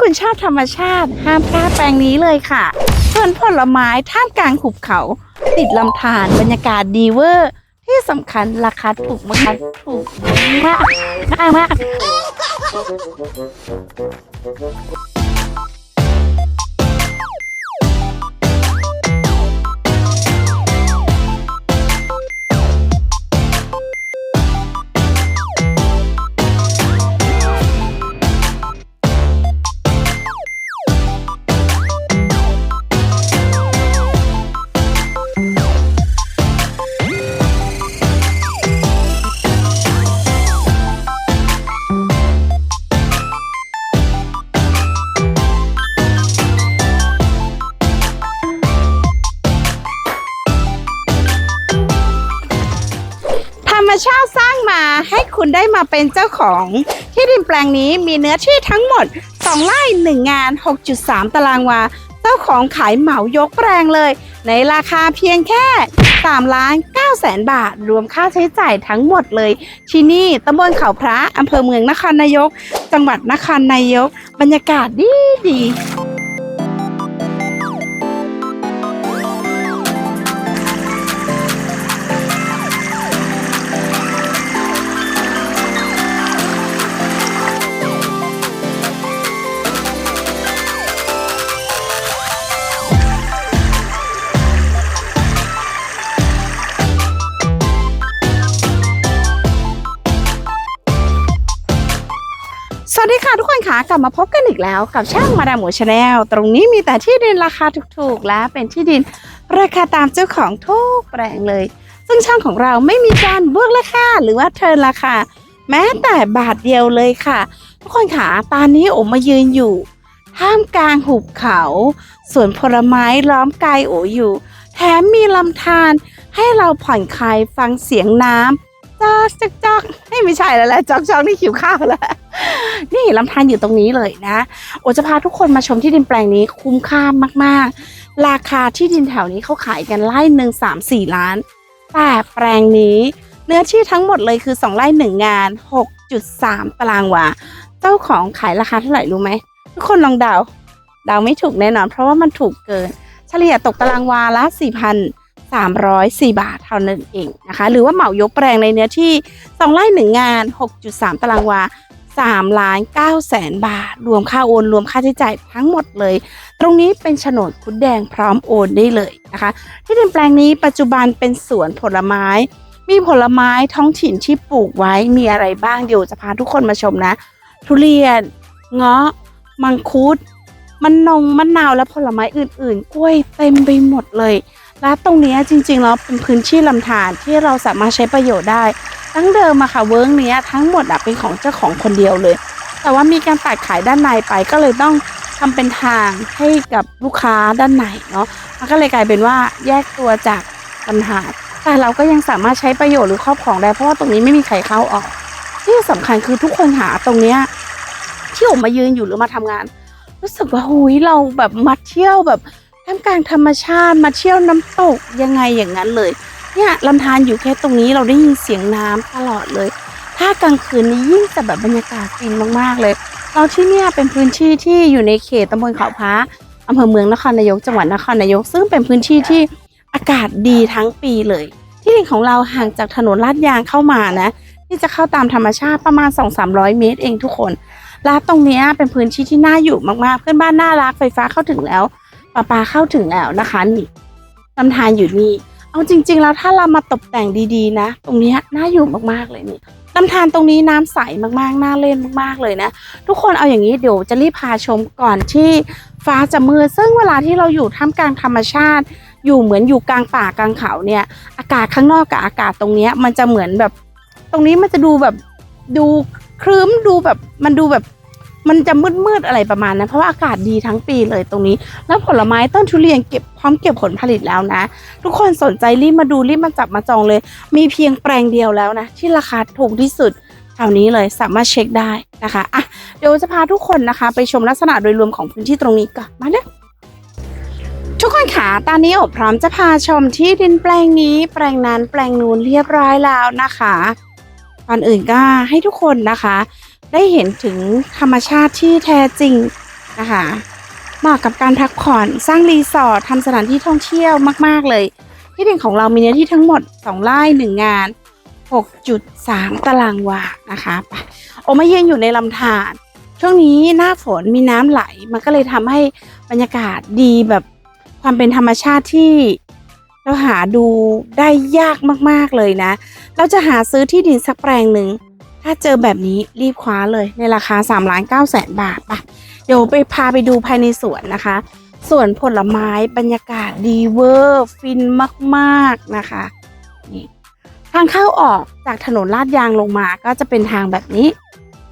คุณชอบธรรมชาติ ห้ามพลาดแปลงนี้เลยค่ะส่วนผลไม้ท่ามกลางหุบเขา ติดลำธารบรรยากาศดีเวอร์ ที่สำคัญราคาถูกมากถูกมากมากมาก คุณได้มาเป็นเจ้าของที่ดินแปลงนี้มีเนื้อที่ทั้งหมด 2 ไร่ 1 งาน 6.3 ตารางวา เจ้าของขายเหมายกแปลงเลย ในราคาเพียงแค่3ล้าน9แสนบาท รวมค่าใช้จ่ายทั้งหมดเลย ที่นี่ตำบลเขาพระอำเภอเมืองนครนายก จังหวัดนครนายก บรรยากาศดีดี ค่ะทุกคนค่ะกลับมาพบกันอีกแล้วกับช่างมาดามหมูชาแนลตรงนี้มีแต่ที่ดินราคาถูกๆ และเป็นที่ดินราคาตามเจ้าของทุกแปลงเลย ซึ่งช่างของเราไม่มีการบวกราคาหรือว่าเทินราคาแม้แต่บาทเดียวเลยค่ะ ทุกคนค่ะตอนนี้โอมมายืนอยู่ท่ามกลางหุบเขาสวนผลไม้ล้อมกายโออยู่ แถมมีลำธารให้เราผ่อนคลายฟังเสียงน้ำจอกจอกจอกให้ไม่ใช่แล้วแหละจอกจอกนี่หิวข้าวแล้ว นี่ลำธารอยู่ตรงนี้เลยนะ โอจะพาทุกคนมาชมที่ดินแปลงนี้คุ้มค่ามากๆ ราคาที่ดินแถวนี้เขาขายกันไร่หนึ่งสามสี่ล้าน แต่แปลงนี้เนื้อที่ทั้งหมดเลยคือ 2 ไร่หนึ่งงาน 6.3 ตารางวา เจ้าของขายราคาเท่าไหร่รู้ไหม ทุกคนลองเดา เดาไม่ถูกแน่นอน เพราะว่ามันถูกเกิน เฉลี่ยตกตารางวาละ 4,304 บาทเท่านั้นเองนะคะ หรือว่าเหมายกแปลงในเนื้อที่ 2 ไร่หนึ่งงาน 6.3 ตารางวา 3ล้าน9แสนบาท รวมค่าโอนรวมค่าใช้จ่ายทั้งหมดเลย ตรงนี้เป็นโฉนดคุดแดงพร้อมโอนได้เลยนะคะ ที่ดินแปลงนี้ปัจจุบันเป็นสวนผลไม้ มีผลไม้ท้องถิ่นที่ปลูกไว้มีอะไรบ้างเดี๋ยวจะพาทุกคนมาชมนะ ทุเรียนเงาะ มังคุดมันนงมะนาวและผลไม้อื่น ๆ กล้วยเต็มไปหมดเลย และตรงนี้จริงๆแล้วเป็นพื้นที่ลำธารที่เราสามารถใช้ประโยชน์ได้ตั้งเดิมอะค่ะเวิร์กเนี้ยทั้งหมดอะเป็นของเจ้าของคนเดียวเลย แต่ว่ามีการตัดขายด้านในไปก็เลยต้องทำเป็นทางให้กับลูกค้าด้านในเนาะมันก็เลยกลายเป็นว่าแยกตัวจากลำธารแต่เราก็ยังสามารถใช้ประโยชน์หรือครอบครองได้ เพราะว่าตรงนี้ไม่มีใครเข้าออก ที่สำคัญคือทุกคนหาตรงเนี้ยที่ผมมายืนอยู่หรือมาทำงาน รู้สึกว่าหุยเราแบบมาเที่ยวแบบ ท่ามกลางธรรมชาติมาเที่ยวน้ำตกยังไงอย่างนั้นเลย เนี่ยลำธารอยู่แค่ตรงนี้เราได้ยินเสียงน้ำตลอดเลย ถ้ากลางคืนนี้ยิ่งจะแบบบรรยากาศฟินมากๆเลยเราที่เนี่ยเป็นพื้นที่ที่อยู่ในเขตตำบลเขาพระอำเภอเมืองนครนายกจังหวัดนครนายก ซึ่งเป็นพื้นที่ที่อากาศดีทั้งปีเลย ที่ดินของเราห่างจากถนนลาดยางเข้ามานะ ที่จะเข้าตามธรรมชาติประมาณ 2-300 เมตรเองทุกคนและตรงนี้เป็นพื้นที่ที่น่าอยู่มากๆ เพื่อนบ้านน่ารักไฟฟ้าเข้าถึงแล้ว ประปาเข้าถึงแล้วนะคะนี่ลำธารอยู่นี่เอาจริง ๆ แล้วถ้าเรามาตกแต่งดีๆ นะ ตรงนี้น่าอยู่มากๆเลยนี่ลำธารตรงนี้น้ำใสมากๆ น่าเล่นมากๆเลยนะ ทุกคนเอาอย่างนี้เดี๋ยวจะรีบพาชมก่อนที่ฟ้าจะมืดซึ่งเวลาที่เราอยู่ท่ามกลางธรรมชาติ อยู่เหมือนอยู่กลางป่ากลางเขาเนี่ย อากาศข้างนอกกับอากาศตรงนี้มันจะเหมือนแบบ ตรงนี้มันจะดูแบบดูครึ้มดูแบบมันดูแบบ มันจะมืดๆอะไรประมาณนั้นเพราะว่าอากาศดีทั้งปีเลยตรงนี้ แล้วผลไม้ต้นทุเรียนเก็บพร้อมเก็บผลผลิตแล้วนะ ทุกคนสนใจรีบมาดูรีบมาจับมาจองเลย มีเพียงแปลงเดียวแล้วนะ ที่ราคาถูกที่สุดแถวนี้เลยสามารถเช็คได้นะคะอะเดี๋ยวจะพาทุกคนนะคะ ไปชมลักษณะโดยรวมของพื้นที่ตรงนี้ก่อนมาเนะทุกคนค่ะตอนนี้อบพร้อมจะพาชมที่ดินแปลงนี้ แปลงนั้นแปลงนู้นเรียบร้อยแล้วนะคะก่อนอื่นก็ให้ทุกคนนะคะ ได้เห็นถึงธรรมชาติที่แท้จริงนะคะเหมาะกับการพักผ่อนสร้างรีสอร์ททำสถานที่ท่องเที่ยวมาก ๆ เลย ที่ดินของเรามีเนื้อที่ทั้งหมด 2ไร่1งาน 6.3 ตารางวานะคะไปโอมาเยือนอยู่ในลำธารช่วงนี้หน้าฝนมีน้ำไหล มันก็เลยทำให้บรรยากาศดีแบบความเป็นธรรมชาติที่เราหาดูได้ยากมาก ๆ เลยนะ เราจะหาซื้อที่ดินสักแปลงหนึ่ง ถ้าเจอแบบนี้รีบคว้าเลยในราคา3ล้าน9แสนบาทปะเดี๋ยวไปพาไปดูภายในสวนนะคะสวนผลไม้บรรยากาศดีเวอร์ฟินมากๆนะคะนี่ทางเข้าออกจากถนนลาดยางลงมาก็จะเป็นทางแบบนี้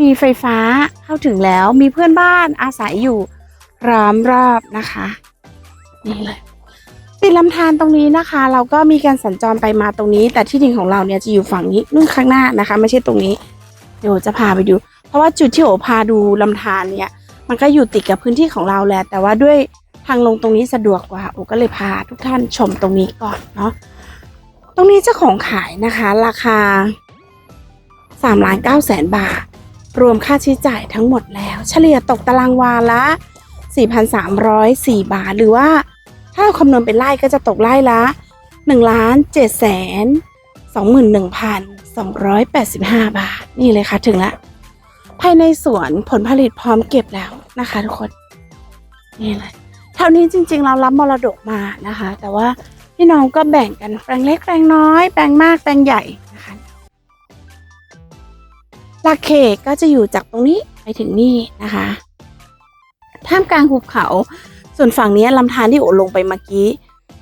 มีไฟฟ้าเข้าถึงแล้วมีเพื่อนบ้านอาศัยอยู่ร้อมรอบนะคะนี่เลยติดลำธารตรงนี้นะคะ เราก็มีการสัญจรไปมาตรงนี้ แต่ที่ดินของเราเนี่ยจะอยู่ฝั่งนี้นู่นข้างหน้านะคะ ไม่ใช่ตรงนี้ เดี๋ยวจะพาไปดู เพราะว่าจุดที่โอพาดูลำธารเนี่ยมันก็อยู่ติดกับพื้นที่ของเราแหละแต่ว่าด้วยทางลงตรงนี้สะดวกกว่าโอก็เลยพาทุกท่านชมตรงนี้ก่อนเนาะตรงนี้เจ้าของขายนะคะ ราคา3ล้าน9แสนบาท รวมค่าใช้จ่ายทั้งหมดแล้ว เฉลี่ยตกตารางวาละ 4,304 บาทหรือว่าถ้าเราคำนวณเป็นไร่ก็จะตกไร่ละ1ล้าน7แสน 21,285 บาท นี่เลยค่ะถึงล้วภายในสวนผลผลิตพร้อมเก็บแล้วนะคะทุกคน นี่เลยแถวนี้จริง ๆ เรารับมรดกมานะคะ แต่ว่าพี่น้องก็แบ่งกันแปลงเล็กแปลงน้อย แปลงมากแปลงใหญ่นะคะหลักเขตก็จะอยู่จากตรงนี้ไปถึงนี่นะคะท่ามกลางหุบเขา ส่วนฝั่งนี้ลำธารที่โอลงไปเมื่อกี้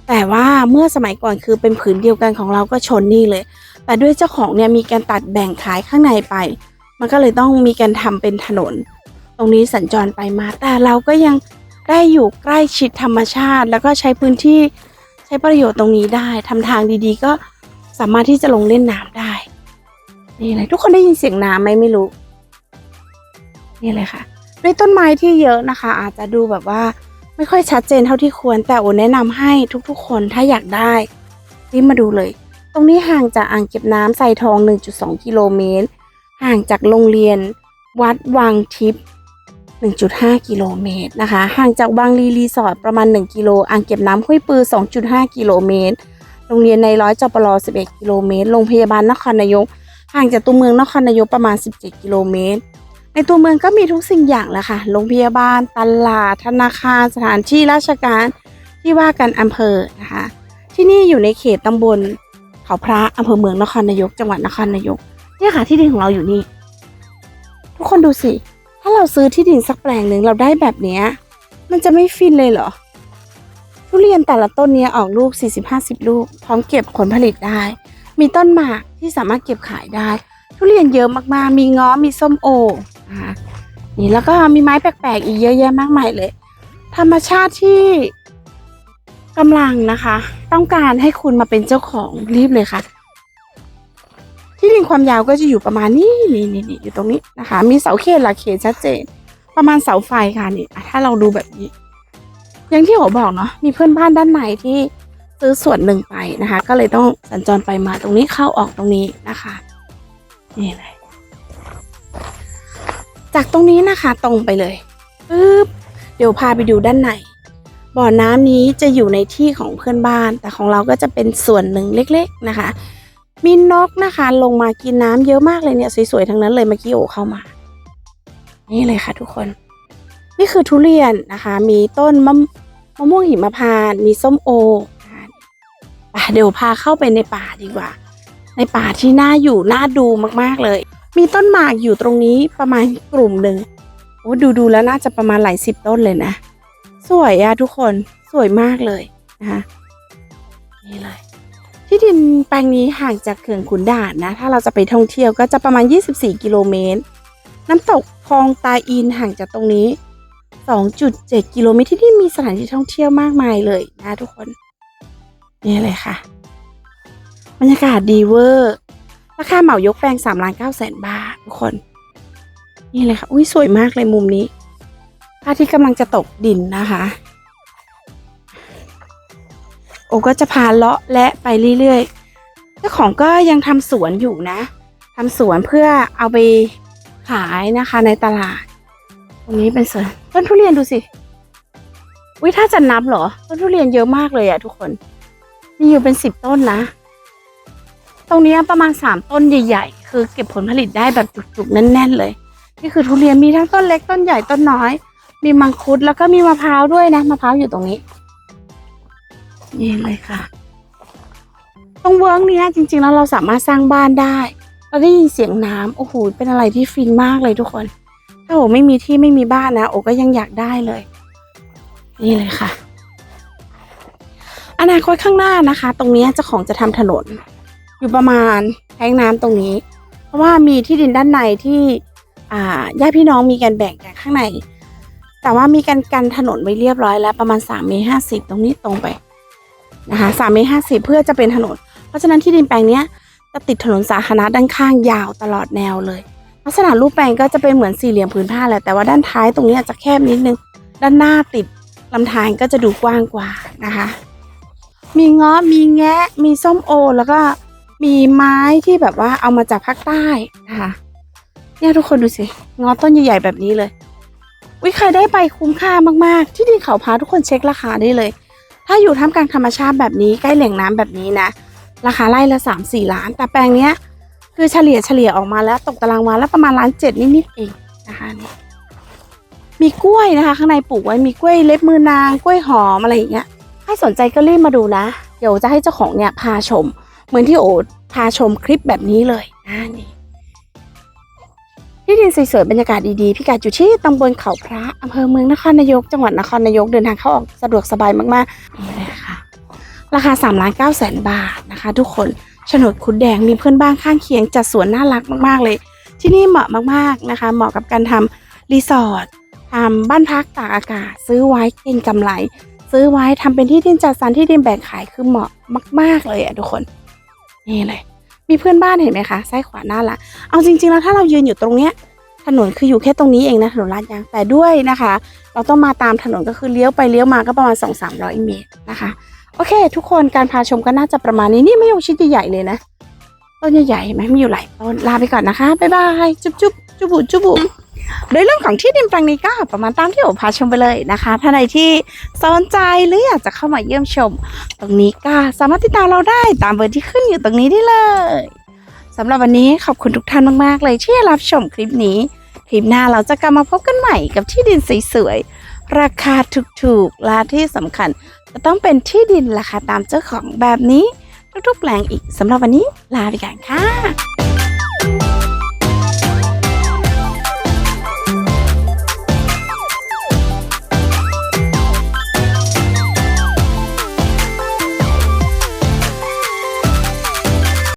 แต่ว่าเมื่อสมัยก่อนคือเป็นผืนเดียวกันของเราก็ชนนี่เลย แต่ด้วยเจ้าของเนี่ยมีการตัดแบ่งขายข้างในไป มันก็เลยต้องมีการทำเป็นถนน ตรงนี้สัญจรไปมา แต่เราก็ยังได้อยู่ใกล้ชิดธรรมชาติ แล้วก็ใช้พื้นที่ใช้ประโยชน์ตรงนี้ได้ทำทางดีๆ ก็สามารถที่จะลงเล่นน้ำได้นี่เลยทุกคนได้ยินเสียงน้ำไหมไม่รู้ นี่เลยค่ะ ด้วยต้นไม้ที่เยอะนะคะ อาจจะดูแบบว่า ไม่ค่อยชัดเจนเท่าที่ควร แต่โอแนะนำให้ทุกๆ คนถ้าอยากได้รีบมาดูเลย ตรงนี้ห่างจากอ่างเก็บน้ำไซทอง 1.2 กิโลเมตร ห่างจากโรงเรียน วัดวังทิพย์1.5 กิโลเมตรนะคะ ห่างจากบางรีรีสอร์ทประมาณ 1 กิโล อ่างเก็บน้ำห้วยปือ 2.5 กิโลเมตร โรงเรียนในร้อยจปร11 กิโลเมตร โรงพยาบาลนครนายก ห่างจากตัวเมืองนครนายกประมาณ 17 กิโลเมตร ในตัวเมืองก็มีทุกสิ่งอย่างแหละค่ะ โรงพยาบาล ตลาด ธนาคาร สถานที่ราชการ ที่ว่ากันอำเภอนะคะ ที่นี่อยู่ในเขตตำบลเขาพระอำเภอเมืองนครนายก จังหวัดนครนายก เนี่ยค่ะที่ดินของเราอยู่นี่ ทุกคนดูสิ ถ้าเราซื้อที่ดินสักแปลงหนึ่งเราได้แบบเนี้ย มันจะไม่ฟินเลยเหรอ ทุเรียนแต่ละต้นเนี้ยออกลูก 40-50 ลูก พร้อมเก็บผลผลิตได้ มีต้นหมากที่สามารถเก็บขายได้ ทุเรียนเยอะมากๆ มีง้อ มีส้มโอ นะคะนี่แล้วก็มีไม้แปลกๆอีกเยอะแยะมากมายเลย ธรรมชาติที่กำลังนะคะ ต้องการให้คุณมาเป็นเจ้าของรีบเลยค่ะ ที่ดินความยาวก็จะอยู่ประมาณนี้นี่นี่นอยู่ตรงนี้นะคะ มีเสาเขตหลักเขตชัดเจน ประมาณเสาไฟค่ะนี่ถ้าเราดูแบบนี้ อย่างที่ผมบอกเนาะมีเพื่อนบ้านด้านในที่ซื้อส่วนหนึ่งไปนะคะ ก็เลยต้องสัญจรไปมาตรงนี้เข้าออกตรงนี้นะคะนี่เลย จากตรงนี้นะคะตรงไปเลยปึ๊บเดี๋ยวพาไปดูด้านในบ่อน้ำนี้จะอยู่ในที่ของเพื่อนบ้าน แต่ของเราก็จะเป็นส่วนหนึ่งเล็ก ๆนะคะ มีนกนะคะ ลงมากินน้ำเยอะมากเลยเนี่ยสวยๆทั้งนั้นเลยเมื่อกี้โอเข้ามา นี่เลยค่ะทุกคน นี่คือทุเรียนนะคะ มีต้นมะมะม่วงหิมพานต์มีส้มโอนะคะอะเดี๋ยวพาเข้าไปในป่าดีกว่า ในป่าที่น่าอยู่น่าดูมากๆเลย มีต้นหมากอยู่ตรงนี้ประมาณกลุ่มหนึ่งโอ้ดูดูๆแล้วน่าจะประมาณหลายสิบต้นเลยนะ สวยอะทุกคนสวยมากเลยนะคะนี่เลยที่ดินแปลงนี้ห่างจากเขื่อนขุนด่านนะ ถ้าเราจะไปท่องเที่ยวก็จะประมาณ 24 กิโลเมตร น้ำตกคลองตาอินห่างจากตรงนี้ 2.7 กิโลเมตรที่นี่มีสถานที่ท่องเที่ยวมากมายเลยนะทุกคน นี่เลยค่ะ บรรยากาศดีเวอร์ ราคาเหมายกแปลง3ล้าน9แสนบาททุกคน นี่เลยค่ะ อุ้ยสวยมากเลยมุมนี้พระอาทิตย์กำลังจะตกดินนะคะ โอก็จะพาเลาะและไปเรื่อยๆเจ้าของก็ยังทำสวนอยู่นะทำสวนเพื่อเอาไปขายนะคะในตลาด ตรงนี้เป็นสวนต้นทุเรียนดูสิวิถ้าจะนับเหรอ ต้นทุเรียนเยอะมากเลยอะทุกคน มีอยู่เป็นสิบต้นนะ ตรงนี้ประมาณสามต้นใหญ่ ๆ คือเก็บผลผลิตได้แบบจุกๆแน่น ๆ เลย นี่คือทุเรียนมีทั้งต้นเล็กต้นใหญ่ต้นน้อย มีมังคุดแล้วก็มีมะพร้าวด้วยนะมะพร้าวอยู่ตรงนี้นี่เลยค่ะ ตรงเวิร์กเนี้ยจริง ๆ แล้วเราสามารถสร้างบ้านได้เราได้ยินเสียงน้ำโอ้โหเป็นอะไรที่ฟินมากเลยทุกคน ถ้าโอไม่มีที่ไม่มีบ้านนะโอก็ยังอยากได้เลย นี่เลยค่ะ อนาคตข้างหน้านะคะ ตรงนี้เจ้าของจะทำถนน อยู่ประมาณแทงน้ำตรงนี้ เพราะว่ามีที่ดินด้านในที่อ่าญาติพี่น้องมีการแบ่งกันข้างใน แต่ว่ามีการกันถนนไว้เรียบร้อยแล้วประมาณ3เมตรห้าสิบตรงนี้ตรงไปนะคะ3เมตรห้าสิบเพื่อจะเป็นถนน เพราะฉะนั้นที่ดินแปลงเนี้ยจะติดถนนสาธารณะด้านข้างยาวตลอดแนวเลย ลักษณะรูปแปลงก็จะเป็นเหมือนสี่เหลี่ยมผืนผ้าแหละแต่ว่าด้านท้ายตรงนี้อาจจะแคบนิดนึง ด้านหน้าติดลำธารก็จะดูกว้างกว่านะคะ มีเงาะมีแงะ มีส้มโอแล้วก็ มีไม้ที่แบบว่าเอามาจากภาคใต้นะคะเนี่ยทุกคนดูสิงาะต้นใหญ่ๆแบบนี้เลยวิใครได้ไปคุ้มค่ามากๆ ที่ดินเขาพาทุกคนเช็คราคาได้เลย ถ้าอยู่ท่ามกลางธรรมชาติแบบนี้ใกล้แหล่งน้ำแบบนี้นะ ราคาไร่ละสามสี่ล้าน แต่แปลงเนี้ย คือเฉลี่ยเฉลี่ยออกมาแล้วตกตารางวาแล้วประมาณล้านเจ็ดนิดๆเองนะคะนี่มีกล้วยนะคะ ข้างในปลูกไว้มีกล้วยเล็บมือนางกล้วยหอมอะไรอย่างเงี้ยถ้าสนใจก็รีบมาดูนะ เดี๋ยวจะให้เจ้าของเนี่ยพาชม เหมือนที่โอ๊ตพาชมคลิปแบบนี้เลยนะนี่ที่ดินสวยๆบรรยากาศดีๆพิกัดอยู่ที่ตำบลเขาพระอำเภอเมืองนครนายก จังหวัดนครนายกเดินทางเข้าออกสะดวกสบายมากๆนี่เลยค่ะ ราคา3ล้าน9แสนบาทนะคะ ทุกคนโฉนดคุดแดงมีเพื่อนบ้านข้างเคียงจัดสวนน่ารักมากๆเลย ที่นี่เหมาะมากๆนะคะ เหมาะกับการทำรีสอร์ททำบ้านพักตากอากาศ ซื้อไว้เก็งกำไร ซื้อไว้ทำเป็นที่ดินจัดสรรที่ดินแบ่งขายคือเหมาะมาก ๆเลยอะทุกคน นี่เลย มีเพื่อนบ้านเห็นไหมคะซ้ายขวาหน้าละเอาจริง ๆ แล้วถ้าเรายืนอยู่ตรงเนี้ยถนนคืออยู่แค่ตรงนี้เองนะถนนลาดยางแต่ด้วยนะคะ เราต้องมาตามถนนก็คือเลี้ยวไปเลี้ยวมาก็ประมาณ 2 3 0 0 เมตรนะคะ โอเค ทุกคนการพาชมก็น่าจะประมาณนี้นี่ไม่ยงชิดใหญ่เลยนะต้นใหญ่ๆเห็นไหมมีอยู่หลายต้นลาไปก่อนนะคะบ๊ายบายจุ๊บจุ๊บจุบุจุบุ โดยเรื่องของที่ดินแปลงนี้ก็ประมาณตามที่โอพาชมไปเลยนะคะ ถ้าใดที่สนใจหรืออยากจะเข้ามาเยี่ยมชม ตรงนี้ก็สามารถติดตามเราได้ตามเบอร์ที่ขึ้นอยู่ตรงนี้ได้เลยสำหรับวันนี้ขอบคุณทุกท่านมากๆ เลยที่รับชมคลิปนี้ คลิปหน้าเราจะกลับมาพบกันใหม่กับที่ดินสวยๆราคาถูกๆและที่สำคัญ จะต้องเป็นที่ดินราคาตามเจ้าของแบบนี้ทุกๆแปลงอีกสำหรับวันนี้ลาไปก่อนค่ะ